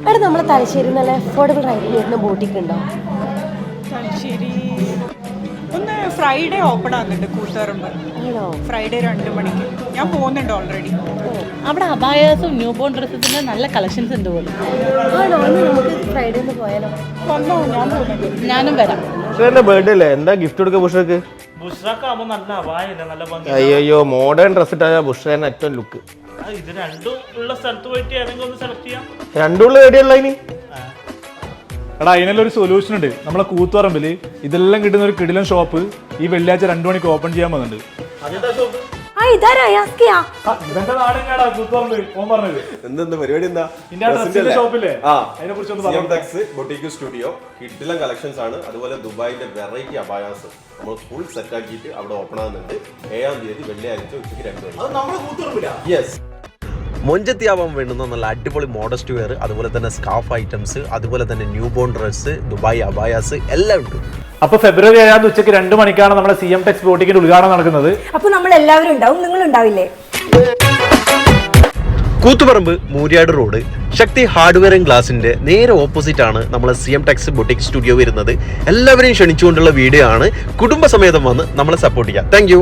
എടാ നമ്മളെ തലശ്ശേരി നല്ല അഫോർഡബിൾ റൈഡിൽ വരുന്ന ബോട്ടിക്ക് ഉണ്ടോ? തലശ്ശേരി ഒന്ന് ഫ്രൈഡേ ഓപ്പൺ ആകുന്നുണ്ട് കൂത്തുപറമ്പ് ആണോ? ഫ്രൈഡേ രണ്ട് മണിക്ക്. ഞാൻ പോകുന്നുണ്ട് ഓൾറെഡി അവിടെ അബായാസും ന്യൂ ബോൺ ഡ്രസ്സസിന്റെ നല്ല കളക്ഷൻസ് ഉണ്ട് പോലും ആണോ? നമുക്ക് ഫ്രൈഡേ ഒന്ന് പോയാലോ. വന്നോ ഞാൻ പോകുന്നുണ്ട്. ഞാനും വരാം. ബർത്ത്ഡേ അല്ലേ? എന്താ ഗിഫ്റ്റ് കൊടുക്കുക ബുഷർക്ക് നല്ല അപായല്ലേ നല്ല ഭംഗി അയ്യോ മോഡേൺ ഡ്രസ് ഇട്ടാ ബുഷറിന് ഏറ്റവും ലുക്ക് ആ, ഇത് രണ്ടും ഉള്ള സ്ഥലത്ത് പോയിട്ട് ഏതെങ്കിലും ഒന്ന് സെലക്ട് ചെയ്യാം. രണ്ടുള്ള എവിടെയുള്ള ഇനി. എടാ അതിനെല്ലാം ഒരു സൊല്യൂഷൻ ഉണ്ട്. നമ്മളെ കൂത്തുപറമ്പിൽ ഇതെല്ലാം കിട്ടുന്ന ഒരു കിടിലൻ ഷോപ്പ് ഈ വെള്ളിയാഴ്ച രണ്ടു മണിക്ക് ഓപ്പൺ ചെയ്യാൻ പോകുന്നുണ്ട്. അതെന്താ ഷോപ്പ് സ്റ്റുഡിയോ കിഡിലം കളക്ഷൻസ് ആണ്. അതുപോലെ ദുബായിന്റെ വെറൈറ്റി അബായാസ് നമ്മൾ ഫുൾ സെറ്റ് ആക്കിയിട്ട് അവിടെ ഓപ്പൺ ആകുന്നുണ്ട് ഏഴാം തീയതി വെള്ളിയാഴ്ച ഉച്ചയ്ക്ക് രണ്ടു മണി യെസ് മൊഞ്ചത്തിയാവാൻ വേണ്ടുന്ന നല്ല അടിപൊളി മോഡസ്റ്റ് വെയർ അതുപോലെ തന്നെ സ്കാഫ് ഐറ്റംസ് അതുപോലെ തന്നെ ന്യൂ ബോൺ ഡ്രസ്സ് ദുബായ് അബായാസ് എല്ലാം ഉണ്ട്. അപ്പൊ ഫെബ്രുവരി ഏഴാം ഉച്ചയ്ക്ക് ഉച്ചയ്ക്ക് രണ്ട് മണിക്കാണ് നമ്മുടെ സി എം ടെക്സ് ബോട്ടിക്കിന്റെ ഉദ്ഘാടനം നടക്കുന്നത്. അപ്പൊ നമ്മൾ എല്ലാവരും ഉണ്ടാവും നിങ്ങൾ ഉണ്ടാവില്ലേ? Koothuparamba Muriyad road Shakthi hardware and ഗ്ലാസിന്റെ നേരെ ഓപ്പോസിറ്റ് ആണ് നമ്മളെ C M Tex boutique studio വരുന്നത്. എല്ലാവരെയും ക്ഷണിച്ചുകൊണ്ടുള്ള വീഡിയോ ആണ്. കുടുംബസമേതം വന്ന് നമ്മളെ സപ്പോർട്ട് ചെയ്യാം. താങ്ക്